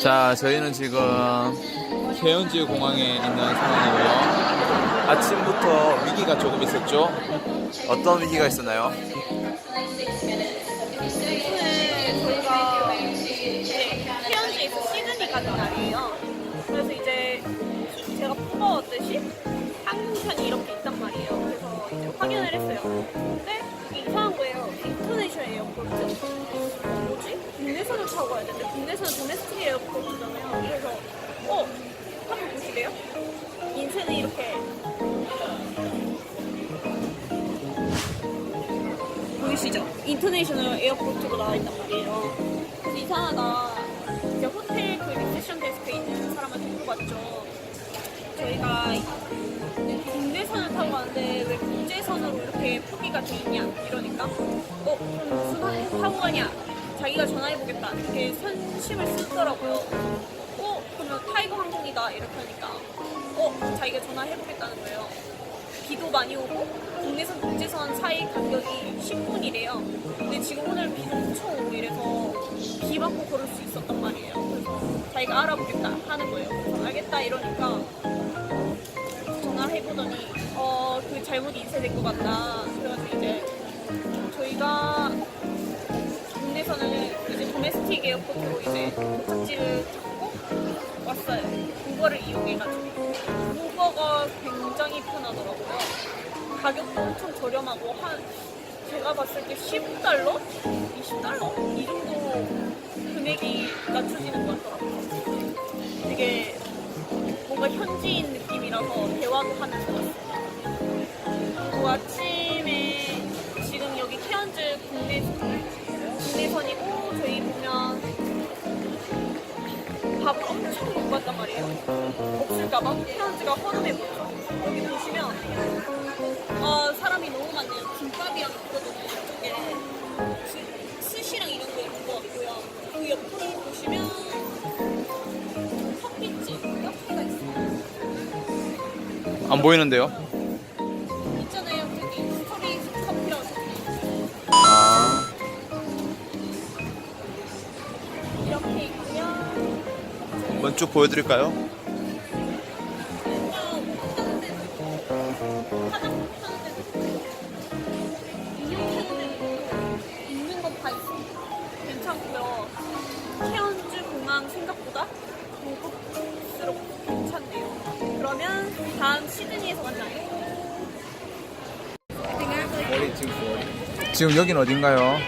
자, 저희는 지금 개연지 공항에 있는 상황이고요. 아침부터 위기가 조금 있었죠. 어떤 위기가 있었나요? 그래서 이제 제가 뽑아왔듯이 항공편이 이렇게 있단 말이에요. 그래서 이제 확인을 했어요. 근데 이상한 거예요. 인터내셔널 에어포트? 뭐지? 국내선을 타고 가야 되는데 국내선은 도메스틱 에어포트잖아요. 그래서 어? 한번 보시게요? 인쇄는 이렇게 보이시죠? 인터내셔널 에어포트가 나와 있단 말이에요. 그래서 이상하다. 표기가 돼 있냐 이러니까 어 그럼 무슨 선 타고 가냐 자기가 전화해보겠다 이렇게 선심을 쓰더라고요. 어 그러면 타이거 항공이다 이렇게 하니까 어 자기가 전화해보겠다는 거예요. 비도 많이 오고 국내선 국제선 사이 간격이 10분이래요. 근데 지금 오늘 비도 엄청 오고 이래서 비 맞고 걸을 수 있었단 말이에요. 그래서 자기가 알아보겠다 하는 거예요. 알겠다 이러니까 잘못 인쇄된 것 같다. 그래가지고 이제 저희가 국내선을 이제 도메스틱 에어포트로 이제 목적지를 잡고 왔어요. 우버를 이용해가지고 우버가 굉장히 편하더라고요. 가격도 엄청 저렴하고 한 제가 봤을 때 10달러, 20달러 이 정도 금액이 낮춰지는 것 같더라고요. 되게 뭔가 현지인 느낌이라서 대화도 하면서 왔어요. 그리고 아침에 지금 여기 케언즈 국내 국내선이고 저희 보면 밥을 엄청 먹고 왔단 말이에요. 없을까봐 케언즈가 허름해 보여서 여기 보시면 어, 사람이 너무 많네요. 김밥이랑 있거든요. 이쪽에 스- 스시랑 이런 거 있는 것 같고요. 여기 옆으로 보시면 커피집 카페가 있어요. 안 보이는데요? 쭉 보여드릴까요? 있는 건 다 있어. 괜찮고요. 케언즈 공항 생각보다 고급스럽고 괜찮네요. 그러면 다음 시드니에서 만나요. 지금 여긴 어딘가요?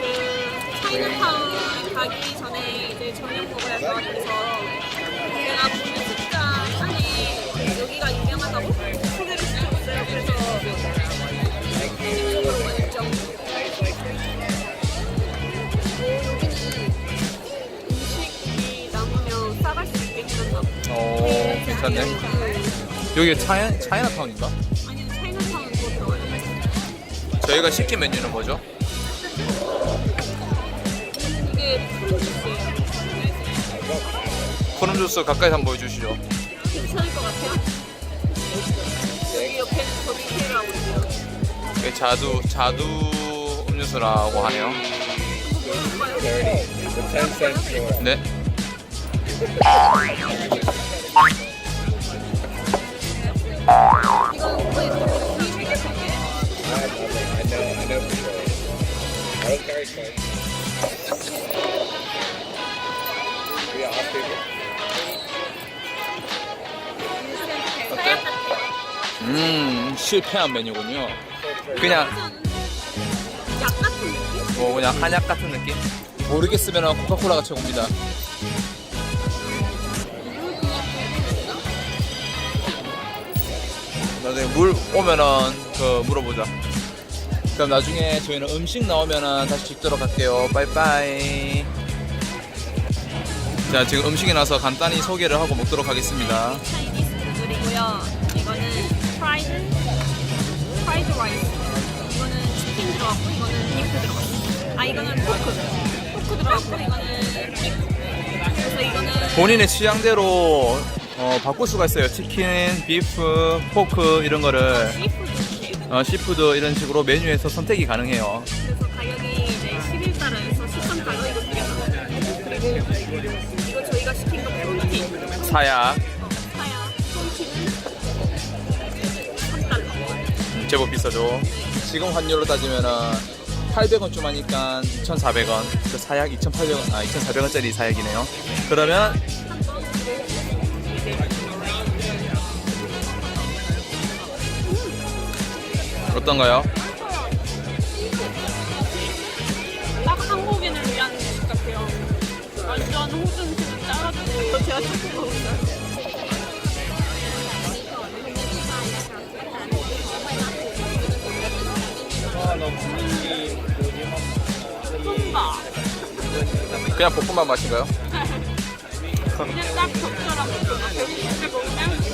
그 차이나타운 가기 전에 이제 저녁 먹어야 해서 그래서 괜찮네. 여기 차이, 차이나타운인가? 아니면 차이나타운. 저희가 시킨 메뉴는 뭐죠? 이게. 코름 주스 가까이서 한번 보여주시죠. 괜찮을 것 같아요. 여기 옆에는 더 디테일하고 있어요. 여기 자두, 자두 음료수라고 하네요. 네. 어때? 음, 실패한 메뉴군요. 그냥, 약 같은 느낌? 뭐, 그냥 한약 같은 느낌? 모르겠으면 코카콜라가 최고입니다. 나중에 물 오면은 그 물어보자. 그럼 나중에 저희는 음식 나오면은 다시 찍도록 할게요. 빠이빠이. 자, 지금 음식이 나서 간단히 소개를 하고 먹도록 하겠습니다. 차이니스 푸드이고요. 이거는 프라이드 프라이드 라이스. 이거는 치킨 들어갔고 이거는 비프 들어갔고. 아 이거는 포크. 포크 들어갔고 이거는 비프. 그래서 이거는 본인의 취향대로 어, 바꿀 수가 있어요. 치킨, 비프, 포크 이런 거를 비프 어, 시푸드 이런 식으로 메뉴에서 선택이 가능해요. 그래서 가격이 이제 11달러에서 13달러 이거 나와요. 그리고 이거 저희가 시킨 거 폰티 사약 사야 폰티는 3달러. 제법 비싸죠. 지금 환율로 따지면은 800원 좀 하니까 2,400원. 그 사약 2,800원, 아 2,400원짜리 사약이네요. 그러면 어떤가요? 딱 한국인을 위한 음식 같아요. 완전 호중 그 짜가지고 제가 조금 먹었어요. 볶음밥. 그냥 볶음밥 맛인가요? 그냥 딱 적절한 볶음밥. 배고플 때먹